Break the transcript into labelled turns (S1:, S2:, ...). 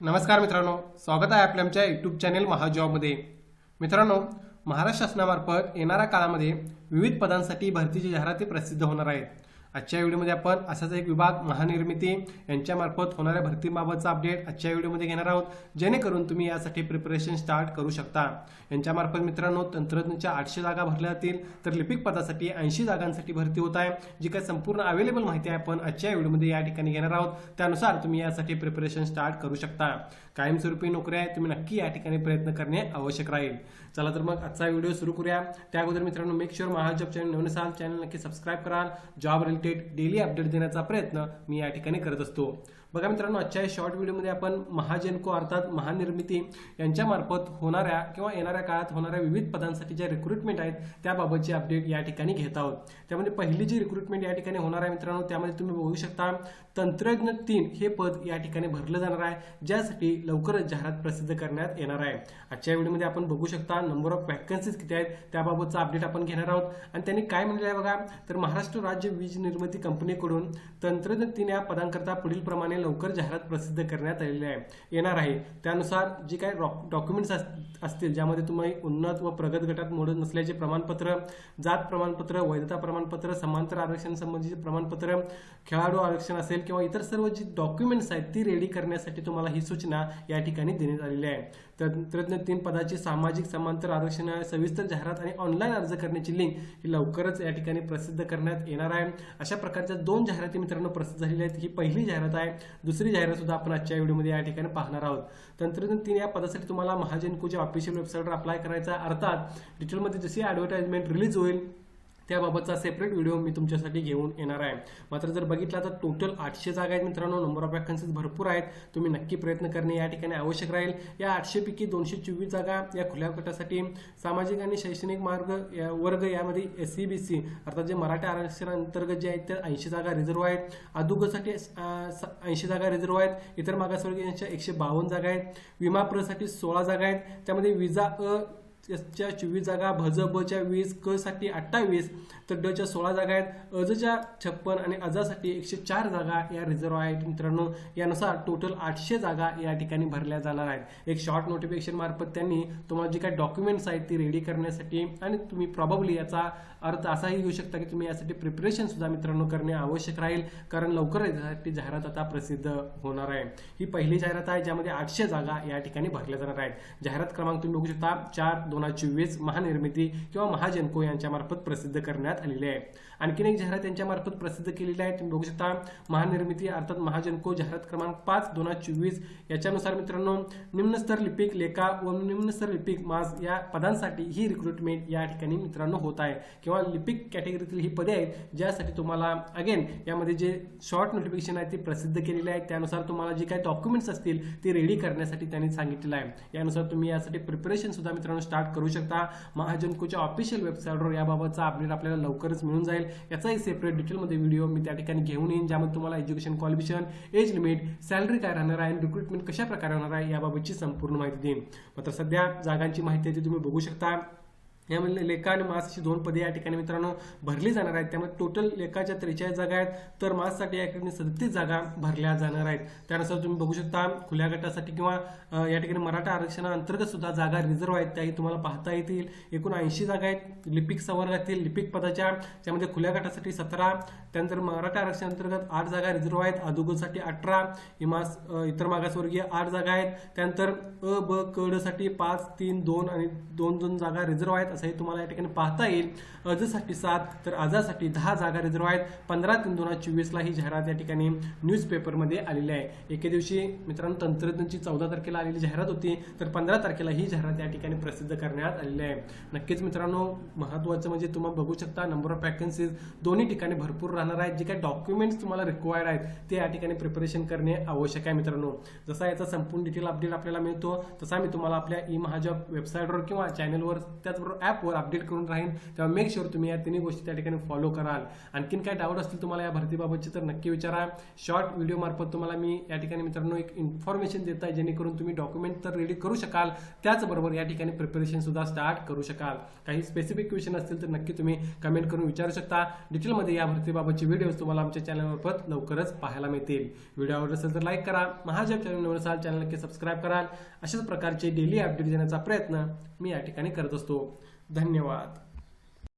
S1: नमस्कार मित्रांनो स्वागत आहे आपल्या आमच्या यूट्यूब चॅनेल महाजॉबमध्ये. मित्रांनो महाराष्ट्र शासनामार्फत येणाऱ्या काळामध्ये विविध पदांसाठी भरतीची जाहिराती प्रसिद्ध होणार आहेत. आजच्या व्हिडिओमध्ये आपण असाच एक विभाग महानिर्मिती यांच्यामार्फत होणाऱ्या भरतीबाबतचा अपडेट आजच्या व्हिडिओमध्ये घेणार आहोत. जेणेकरून तुम्ही यासाठी प्रिपरेशन स्टार्ट करू शकता. यांच्यामार्फत मित्रांनो तंत्रज्ञानच्या आठशे जागा भरल्या जातील. तर लिपिक पदासाठी ऐंशी जागांसाठी भरती होत आहे. जी काही संपूर्ण अवेलेबल माहिती आहे आपण आजच्या व्हिडिओमध्ये या ठिकाणी घेणार आहोत. त्यानुसार तुम्ही यासाठी प्रिपरेशन स्टार्ट करू शकता. कायमस्वरूपी नोकरी आहे तुम्ही नक्की या ठिकाणी प्रयत्न करणे आवश्यक राहील. चला तर मग आजचा व्हिडिओ सुरू करूया. त्या अगोदर मित्रांनो मेक शुअर महाजॉब चॅनल नवीन असाल चॅनल नक्की सबस्क्राईब कराल. जॉब अपडेट डेली अपडेट देण्याचा प्रयत्न मी या ठिकाणी करत असतो. बघा मित्रांनो आजच्या शॉर्ट व्हिडिओमध्ये आपण महाजनको अर्थात महानिर्मिती यांच्यामार्फत होणाऱ्या किंवा येणाऱ्या काळात होणाऱ्या विविध पदांसाठी ज्या रिक्रुटमेंट आहेत त्याबाबतची अपडेट या ठिकाणी घेत आहोत. त्यामध्ये पहिली जी रिक्रुटमेंट या ठिकाणी होणार आहे मित्रांनो त्यामध्ये तुम्ही बघू शकता तंत्रज्ञ तीन हे पद या ठिकाणी भरलं जाणार आहे ज्यासाठी लवकरच जाहिरात प्रसिद्ध करण्यात येणार आहे. आजच्या व्हिडिओमध्ये आपण बघू शकता नंबर ऑफ वॅकन्सीज किती आहेत त्याबाबतचा अपडेट आपण घेणार आहोत. आणि त्यांनी काय म्हणले आहे बघा तर महाराष्ट्र राज्य वीज निर्मिती कंपनीकडून तंत्रज्ञ तीन या पदांकरता पुढील प्रमाणे लवकर जाहिरात प्रसिद्ध करण्यात आलेली आहे. येणार आहे. त्यानुसार जी काही डॉक्युमेंट्स असतील ज्यामध्ये तुम्ही उन्नत व प्रगत गटात मोडत नसल्याचे प्रमाणपत्र जात प्रमाणपत्र वैधता प्रमाणपत्र समांतर आरक्षण संबंधीचे प्रमाणपत्र खेळाडू आरक्षण असेल किंवा इतर सर्व जी डॉक्युमेंट्स आहेत ती रेडी करण्यासाठी तुम्हाला ही सूचना या ठिकाणी देण्यात आलेली आहे. तंत्रज्ञ तीन पदाची सामाजिक समांतर आरक्षण सविस्तर जाहिरात आणि ऑनलाईन अर्ज करण्याची लिंक ही लवकरच या ठिकाणी प्रसिद्ध करण्यात येणार आहे. अशा प्रकारच्या दोन जाहिराती मित्रांनो प्रसिद्ध झालेल्या आहेत. ही पहिली जाहिरात आहे. दुसरी जाहिरात सुद्धा आपण आजच्या व्हिडिओमध्ये या ठिकाणी पाहणार आहोत. तंत्रज्ञ तीन या पदासाठी तुम्हाला महाजनकोच्या ऑफिशियल वेबसाईटवर अप्लाय करायचा अर्थात डिटेलमध्ये जशी ॲडव्हर्टाइजमेंट रिलीज होईल त्याबाबतचा सेपरेट व्हिडिओ मी तुमच्यासाठी घेऊन येणार आहे. मात्र जर बघितला तर टोटल आठशे जागा आहेत मित्रांनो नंबर ऑफ वॅकन्सीज भरपूर आहेत. तुम्ही नक्की प्रयत्न करणे या ठिकाणी आवश्यक राहील. या आठशेपैकी दोनशे चोवीस जागा या खुल्या गटासाठी. सामाजिक आणि शैक्षणिक मार्ग या वर्ग यामध्ये एस सी बी सी अर्थात जे मराठा आरक्षणाअंतर्गत जे आहेत त्या ऐंशी जागा रिझर्व्ह आहेत. अदुगसाठी ऐंशी जागा रिझर्व्ह आहेत. इतर मागासवर्गीयांच्या एकशे बावन्न जागा आहेत. विमा प्रसाठी सोळा जागा आहेत. त्यामध्ये विजा अ च्या चोवीस जागा भज वीस क साठी अठ्ठावीस तर डच्या सोळा जागा आहेत. अजच्या छप्पन आणि अजासाठी एकशे चार जागा या रिझर्व आहेत. मित्रांनो यानुसार टोटल आठशे जागा या ठिकाणी भरल्या जाणार आहेत. एक शॉर्ट नोटिफिकेशन मार्फत त्यांनी तुम्हाला जी काही डॉक्युमेंट्स आहेत ती रेडी करण्यासाठी आणि तुम्ही प्रॉब्ली याचा अर्थ असाही घेऊ शकता की तुम्ही यासाठी प्रिपरेशन सुद्धा मित्रांनो करणे आवश्यक राहील. कारण लवकर यासाठी जाहिरात आता प्रसिद्ध होणार आहे. ही पहिली जाहिरात आहे ज्यामध्ये आठशे जागा या ठिकाणी भरल्या जाणार आहेत. जाहिरात क्रमांक तुम्ही बघू शकता चार दोन हजार चोवीस महानिर्मिती किंवा महाजनको यांच्यामार्फत प्रसिद्ध करण्यात आलेली आहे. आणखीन एक जाहिरात यांच्यामार्फत प्रसिद्ध केलेली आहे. तुम्ही बघू शकता महानिर्मिती अर्थात महाजनको जाहिरात क्रमांक पाच दोन हजार चोवीस याच्यानुसार मित्रांनो निम्नस्तर लिपिक लेखा व निम्नस्तर लिपिक मास या पदांसाठी ही रिक्रुटमेंट या ठिकाणी मित्रांनो होत आहे. किंवा लिपिक कॅटेगरीतील ही पदे आहेत ज्यासाठी तुम्हाला अगेन यामध्ये जे शॉर्ट नोटिफिकेशन आहे ते प्रसिद्ध केलेले आहेत त्यानुसार तुम्हाला जे काही डॉक्युमेंट्स असतील ते रेडी करण्यासाठी त्यांनी सांगितलेलं आहे. यानुसार तुम्ही यासाठी प्रिपरेशन सुद्धा मित्रांनो स्टार्ट करू शकता. महाजनकोच्या ऑफिशियल वेबसाईटवर याबाबतचा अपडेट आपल्याला लवकरच मिळून जाईल. याचाही सेपरेट डिटेलमध्ये व्हिडिओ मी त्या ठिकाणी घेऊन येईन ज्यामध्ये तुम्हाला education qualification age limit salary काय राहणार आहे आणि रिक्रुटमेंट कशा प्रकारे होणार आहे याबाबतची संपूर्ण माहिती देईन. मात्र सध्या जागांची माहिती आहे ती तुम्ही बघू शकता. यामध्ये लेखा आणि मास अशी दोन पदे या ठिकाणी मित्रांनो भरली जाणार आहेत. त्यामुळे टोटल लेखाच्या त्रेचाळीस जागा आहेत तर माससाठी या ठिकाणी सदतीस जागा भरल्या जाणार आहेत. त्यानुसार तुम्ही बघू शकता खुल्या गटासाठी किंवा या ठिकाणी मराठा आरक्षणाअंतर्गत सुद्धा जागा रिझर्व्ह आहेत. त्याही तुम्हाला पाहता येतील. एकूण ऐंशी जागा आहेत. लिपिक संवर्गातील लिपिक पदाच्या. त्यामध्ये खुल्या गटासाठी सतरा त्यानंतर मराठा आरक्षणाअंतर्गत आठ जागा रिझर्व्ह आहेत. अदुगसाठी अठरा इमास इतर मागासवर्गीय आठ जागा आहेत. त्यानंतर अ ब कडसाठी साठी पाच तीन दोन आणि दोन दोन जागा रिझर्व्ह आहेत असंही तुम्हाला या ठिकाणी पाहता येईल. अजसाठी सात तर अर्जासाठी दहा जागा रिझर्व आहेत. पंधरा तीन दोन हजार चोवीसला ही जाहिरात या ठिकाणी न्यूज पेपरमध्ये आलेली आहे. एके दिवशी मित्रांनो तंत्रज्ञांची चौदा तारखेला आलेली जाहिरात होती तर पंधरा तारखेला ही जाहिरात या ठिकाणी प्रसिद्ध करण्यात आलेली आहे. नक्कीच मित्रांनो महत्त्वाचं म्हणजे तुम्ही बघू शकता नंबर ऑफ वॅकन्सीज दोन्ही ठिकाणी भरपूर राहणार आहेत. जे काही डॉक्युमेंट्स तुम्हाला रिक्वायर्ड आहेत ते या ठिकाणी प्रिपरेशन करणे आवश्यक आहे मित्रांनो. जसा याचा संपूर्ण डिटेल अपडेट आपल्याला मिळतो तसा मी तुम्हाला आपल्या ई महाजॉब वेबसाईटवर किंवा चॅनलवर त्याचबरोबर ॲपवर अपडेट करून राहीन. तेव्हा मेक शुअर तुम्ही या तिन्ही गोष्टी त्या ठिकाणी फॉलो कराल. आणखीन काय डाऊट असतील तुम्हाला या भरतीबाबतचे तर नक्की विचारा. शॉर्ट व्हिडिओ मार्फत तुम्हाला मी या ठिकाणी मित्रांनो एक इन्फॉर्मेशन देत आहे जेणेकरून तुम्ही डॉक्युमेंट तर रेडी करू शकाल. त्याचबरोबर या ठिकाणी प्रिपरेशन सुद्धा स्टार्ट करू शकाल. काही स्पेसिफिक क्वेश्चन असतील तर नक्की तुम्ही कमेंट करून विचारू शकता. डिटेलमध्ये या भरतीबाबतचे व्हिडिओज तुम्हाला आमच्या चॅनलमार्फत लवकरच पाहायला मिळतील. व्हिडिओ आवडत असेल तर लाईक करा. महाजब चॅनल निवड असाल चॅनल नक्की सबस्क्राईब कराल. अशाच प्रकारचे डेली अपडेट देण्याचा प्रयत्न मी या ठिकाणी करत असतो. धन्यवाद.